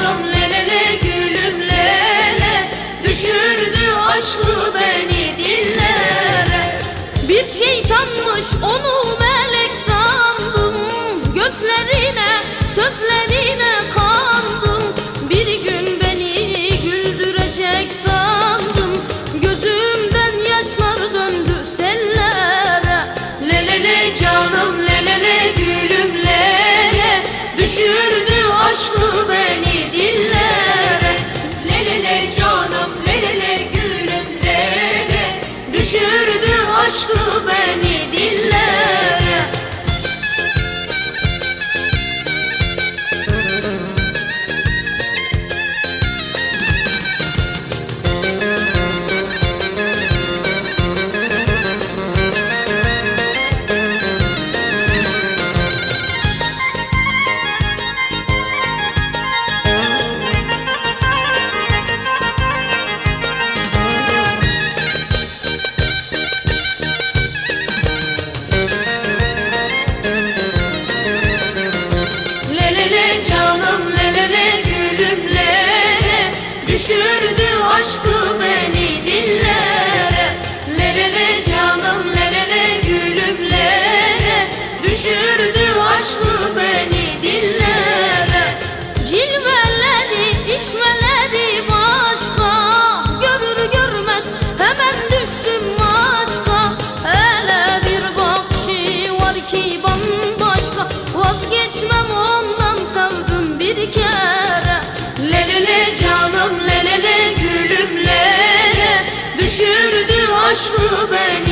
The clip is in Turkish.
Anladım aşkı beni tudo bem.